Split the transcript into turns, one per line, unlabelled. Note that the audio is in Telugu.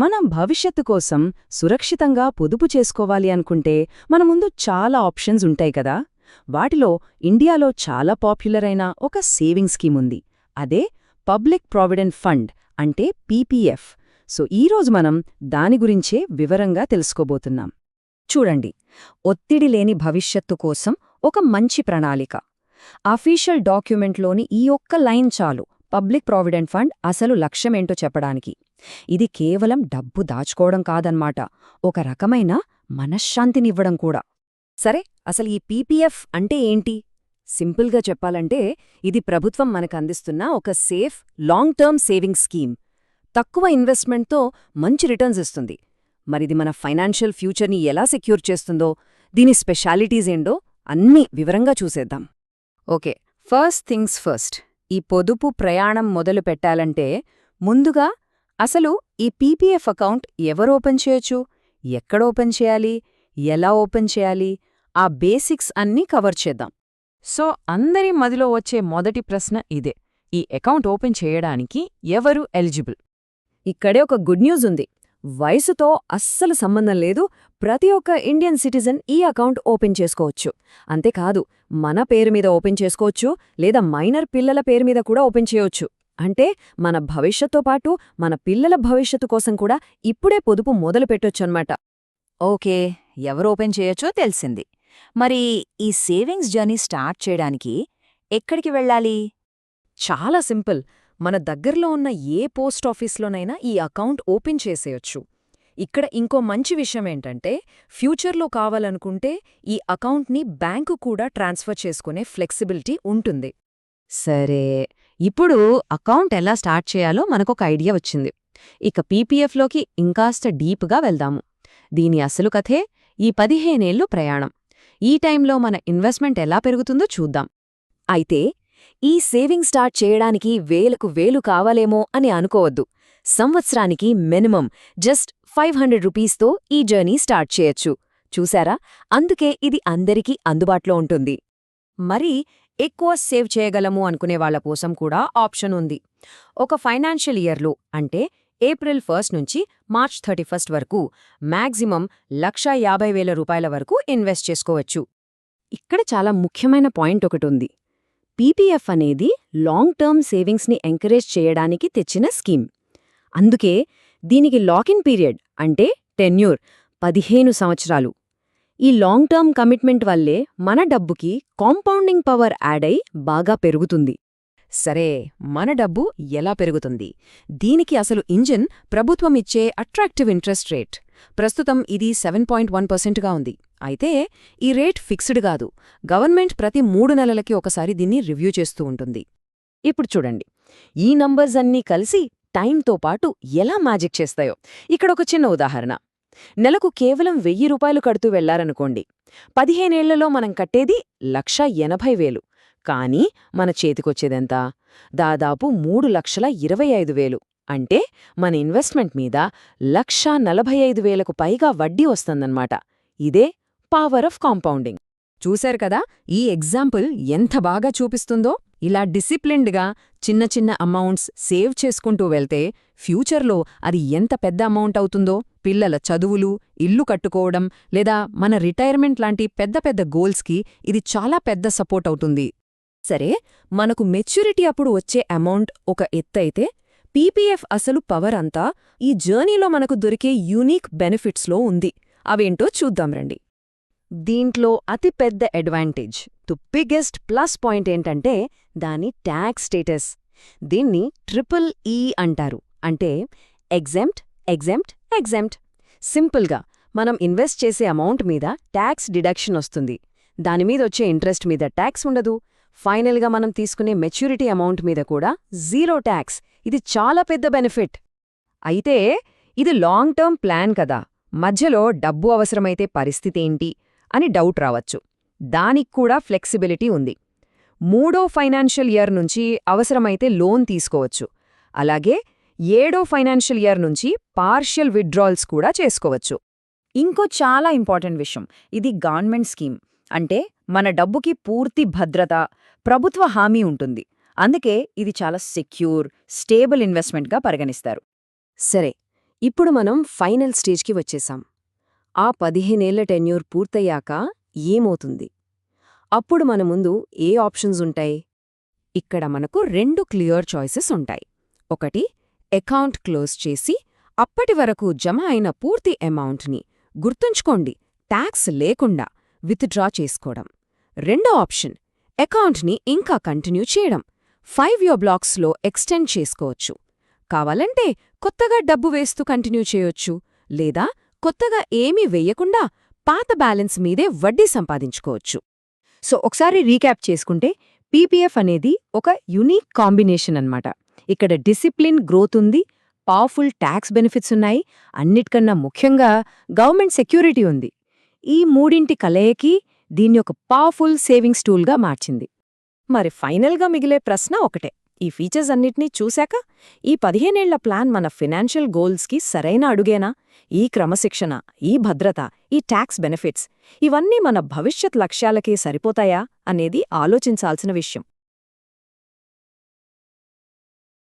మనం భవిష్యత్తు కోసం సురక్షితంగా పొదుపు చేసుకోవాలి అనుకుంటే మన ముందు చాలా ఆప్షన్స్ ఉంటాయి కదా. వాటిలో ఇండియాలో చాలా పాపులర్ అయిన ఒక సేవింగ్ స్కీమ్ ఉంది. అదే పబ్లిక్ ప్రావిడెంట్ ఫండ్ అంటే పీపీఎఫ్. సో ఈరోజు మనం దాని గురించే వివరంగా తెలుసుకోబోతున్నాం.
చూడండి. ఒత్తిడి లేని భవిష్యత్తు కోసం ఒక మంచి ప్రణాళిక. అఫీషియల్ డాక్యుమెంట్లోని ఈ ఒక్క లైన్ చాలు. పబ్లిక్ ప్రావిడెంట్ ఫండ్ అసలు లక్ష్యమేంటో చెప్పడానికి. ఇది కేవలం డబ్బు దాచుకోవడం కాదన్మాట. ఒక రకమైన మనశ్శాంతినివ్వడం కూడా. సరే అసలు ఈ పీపీఎఫ్ అంటే ఏంటి? సింపుల్గా చెప్పాలంటే ఇది ప్రభుత్వం మనకందిస్తున్న ఒక safe long term saving scheme. తక్కువ ఇన్వెస్ట్మెంట్తో మంచి రిటర్న్స్ ఇస్తుంది. మరిది మన ఫైనాన్షియల్ ఫ్యూచర్ని ఎలా సెక్యూర్ చేస్తుందో దీని స్పెషాలిటీస్ ఏంటో అన్నీ వివరంగా చూసేద్దాం. Okay first things first. ఈ పొదుపు ప్రయాణం మొదలు పెట్టాలంటే ముందుగా అసలు ఈ పీపీఎఫ్ అకౌంట్ ఎవరు ఓపెన్ చేయొచ్చు? ఎక్కడ ఓపెన్ చేయాలి? ఎలా ఓపెన్ చేయాలి? ఆ బేసిక్స్ అన్నీ కవర్ చేద్దాం.
సో అందరి మదిలో వచ్చే మొదటి ప్రశ్న ఇదే. ఈ అకౌంట్ ఓపెన్ చేయడానికి ఎవరు ఎలిజిబుల్?
ఇక్కడే ఒక గుడ్ న్యూస్ ఉంది. వయసుతో అస్సలు సంబంధం లేదు. ప్రతి ఒక్క ఇండియన్ సిటిజన్ ఈ అకౌంట్ ఓపెన్ చేసుకోవచ్చు. అంతేకాదు మన పేరు మీద ఓపెన్ చేసుకోవచ్చు లేదా మైనర్ పిల్లల పేరు మీద కూడా ఓపెన్ చేయొచ్చు. అంటే మన భవిష్యత్తో పాటు మన పిల్లల భవిష్యత్తు కోసం కూడా ఇప్పుడే పొదుపు మొదలు పెట్టొచ్చన్నమాట ఓకే ఎవరు ఓపెన్ చేయొచ్చో తెలిసింది. మరి ఈ సేవింగ్స్ జర్నీ స్టార్ట్ చేయడానికి ఎక్కడికి వెళ్ళాలి? చాలా సింపుల్. మన దగ్గరలో ఉన్న ఏ పోస్ట్ ఆఫీస్లోనైనా ఈ అకౌంట్ ఓపెన్ చేసేయొచ్చు. ఇక్కడ ఇంకో మంచి విషయం ఏంటంటే ఫ్యూచర్లో కావాలనుకుంటే ఈ అకౌంట్ని బ్యాంకు కూడా ట్రాన్స్ఫర్ చేసుకునే ఫ్లెక్సిబిలిటీ ఉంటుంది. సరే ఇప్పుడు అకౌంట్ ఎలా స్టార్ట్ చేయాలో మనకొక ఐడియా వచ్చింది. ఇక పీపీఎఫ్లోకి ఇంకాస్త డీప్గా వెళ్దాము. దీని అసలు కథే ఈ పదిహేనేళ్ళు ప్రయాణం. ఈ టైంలో మన ఇన్వెస్ట్మెంట్ ఎలా పెరుగుతుందో చూద్దాం. అయితే ఈ సేవింగ్ స్టార్ట్ చేయడానికి వేలకు వేలు కావాలేమో అని అనుకోవద్దు. సంవత్సరానికి మినిమం జస్ట్ ఫైవ్ హండ్రెడ్ రూపీస్తో ఈ జర్నీ స్టార్ట్ చేయొచ్చు. చూశారా అందుకే ఇది అందరికీ అందుబాటులో ఉంటుంది. మరి ఎక్కువ సేవ్ చేయగలము అనుకునే వాళ్ళ కోసం కూడా ఆప్షన్ ఉంది. ఒక ఫైనాన్షియల్ ఇయర్లో అంటే ఏప్రిల్ ఫస్ట్ నుంచి మార్చ్ థర్టీ ఫస్ట్ వరకు మ్యాక్సిమం లక్షా యాభై వేల రూపాయల వరకు ఇన్వెస్ట్ చేసుకోవచ్చు. ఇక్కడ చాలా ముఖ్యమైన పాయింట్ ఒకటుంది పీపీఎఫ్ అనేది లాంగ్ టర్మ్ సేవింగ్స్ని ఎంకరేజ్ చేయడానికి తెచ్చిన స్కీమ్. అందుకే దీనికి లాకిన్ పీరియడ్ అంటే టెన్యూర్ పదిహేను సంవత్సరాలు. ఈ లాంగ్ టర్మ్ కమిట్మెంట్ వల్లే మన డబ్బుకి కాంపౌండింగ్ పవర్ యాడ్ అయి బాగా పెరుగుతుంది. సరే మన డబ్బు ఎలా పెరుగుతుంది? దీనికి అసలు ఇంజిన్ ప్రభుత్వం ఇచ్చే అట్రాక్టివ్ ఇంట్రెస్ట్ రేట్. ప్రస్తుతం ఇది సెవెన్ పాయింట్ వన్ పర్సెంట్గా ఉంది. అయితే ఈ రేట్ ఫిక్స్డ్ కాదు. గవర్నమెంట్ ప్రతి మూడు నెలలకి ఒకసారి దీన్ని రివ్యూ చేస్తూ ఉంటుంది. ఇప్పుడు చూడండి. ఈ నంబర్స్ అన్నీ కలిసి టైంతో పాటు ఎలా మ్యాజిక్ చేస్తాయో. ఇక్కడొక చిన్న ఉదాహరణ. నెలకు కేవలం వెయ్యి రూపాయలు కడుతూ వెళ్ళారనుకోండి. పదిహేనేళ్ళలో మనం కట్టేది లక్ష ఎనభై వేలు. కానీ మన చేతికొచ్చేదెంత? దాదాపు మూడు లక్షల ఇరవై ఐదు వేలు. అంటే మన ఇన్వెస్ట్మెంట్ మీద లక్షా నలభై ఐదు వేలకు పైగా వడ్డీ వస్తుందన్నమాట. ఇదే పవర్ ఆఫ్ కాంపౌండింగ్. చూశారు కదా ఈ ఎగ్జాంపుల్ ఎంత బాగా చూపిస్తుందో? ఇలా డిసిప్లిన్డ్గా చిన్న చిన్న అమౌంట్స్ సేవ్ చేసుకుంటూ వెళ్తే ఫ్యూచర్లో అది ఎంత పెద్ద అమౌంట్ అవుతుందో? పిల్లల చదువులు ఇల్లు కట్టుకోవడం లేదా మన రిటైర్మెంట్ లాంటి పెద్ద పెద్ద గోల్స్కి ఇది చాలా పెద్ద సపోర్ట్ అవుతుంది. సరే మనకు మెచ్యూరిటీ అప్పుడు వచ్చే అమౌంట్ ఒక ఎత్తైతే పీపీఎఫ్ అసలు పవర్ అంతా ఈ జర్నీలో మనకు దొరికే యూనిక్ బెనిఫిట్స్లో ఉంది. అవేంటో చూద్దాం రండి. దీంట్లో అతిపెద్ద advantage to biggest plus point ఏంటంటే దాని ట్యాక్స్ స్టేటస్. దీన్ని ట్రిపుల్ ఈ అంటారు. అంటే ఎగ్జెంప్ట్ ఎగ్జెంప్ట్ ఎగ్జామ్ట్ సింపుల్గా మనం ఇన్వెస్ట్ చేసే అమౌంట్ మీద ట్యాక్స్ డిడక్షన్ వస్తుంది. దానిమీదొచ్చే ఇంట్రెస్ట్ మీద ట్యాక్స్ ఉండదు. ఫైనల్గా మనం తీసుకునే మెచ్యూరిటీ అమౌంట్ మీద కూడా జీరో ట్యాక్స్ ఇది చాలా పెద్ద బెనిఫిట్ అయితే ఇది లాంగ్ టర్మ్ ప్లాన్ కదా. మధ్యలో డబ్బు అవసరమైతే పరిస్థితేంటి అని డౌట్ రావచ్చు. దానికి కూడా ఫ్లెక్సిబిలిటీ ఉంది. మూడో ఫైనాన్షియల్ ఇయర్ నుంచి అవసరమైతే లోన్ తీసుకోవచ్చు. అలాగే ఏడో ఫైనాన్షియల్ ఇయర్ నుంచి పార్షియల్ విత్డ్రాల్స్ కూడా చేసుకోవచ్చు. ఇంకో చాలా ఇంపార్టెంట్ విషయం ఇది గవర్నమెంట్ స్కీమ్. అంటే మన డబ్బుకి పూర్తి భద్రత ప్రభుత్వ హామీ ఉంటుంది. అందుకే ఇది చాలా సెక్యూర్ స్టేబుల్ ఇన్వెస్ట్మెంట్గా పరిగణిస్తారు. సరే ఇప్పుడు మనం ఫైనల్ స్టేజ్కి వచ్చేసాం. ఆ పదిహేనేళ్ళ టెన్యూర్ పూర్తయ్యాక ఏమవుతుంది? అప్పుడు మన ముందు ఏ ఆప్షన్స్ ఉంటాయి? ఇక్కడ మనకు రెండు క్లియర్ చాయిసెస్ ఉంటాయి. ఒకటి అకౌంట్ క్లోజ్ చేసి అప్పటి వరకు జమ అయిన పూర్తి అమౌంట్ని గుర్తుంచుకోండి ట్యాక్స్ లేకుండా విత్డ్రా చేసుకోవడం. రెండో ఆప్షన్ అకౌంట్ని ఇంకా కంటిన్యూ చేయడం. ఫైవ్ ఇయర్ బ్లాక్స్లో ఎక్స్టెండ్ చేసుకోవచ్చు. కావాలంటే కొత్తగా డబ్బు వేస్తూ కంటిన్యూ చేయొచ్చు లేదా కొత్తగా ఏమీ వెయ్యకుండా పాత బ్యాలెన్స్ మీదే వడ్డీ సంపాదించుకోవచ్చు.
సో ఒకసారి రీక్యాప్ చేసుకుంటే పీపీఎఫ్ అనేది ఒక యునీక్ కాంబినేషన్ అన్నమాట. ఇక్కడ డిసిప్లిన్ గ్రోత్ ఉంది పవర్ఫుల్ ట్యాక్స్ బెనిఫిట్స్ ఉన్నాయి అన్నిటికన్నా ముఖ్యంగా గవర్నమెంట్ సెక్యూరిటీ ఉంది. ఈ మూడింటి కలయికి దీన్ని ఒక పవర్ఫుల్ సేవింగ్స్ టూల్గా మార్చింది.
మరి ఫైనల్గా మిగిలే ప్రశ్న ఒకటే. ఈ ఫీచర్స్ అన్నిటినీ చూశాక ఈ పదిహేనేళ్ళ ప్లాన్ మన ఫినాన్షియల్ గోల్స్కి సరైన అడుగేనా? ఈ క్రమశిక్షణ ఈ భద్రత ఈ ట్యాక్స్ బెనిఫిట్స్ ఇవన్నీ మన భవిష్యత్ లక్ష్యాలకే సరిపోతాయా? అనేది ఆలోచించాల్సిన విషయం.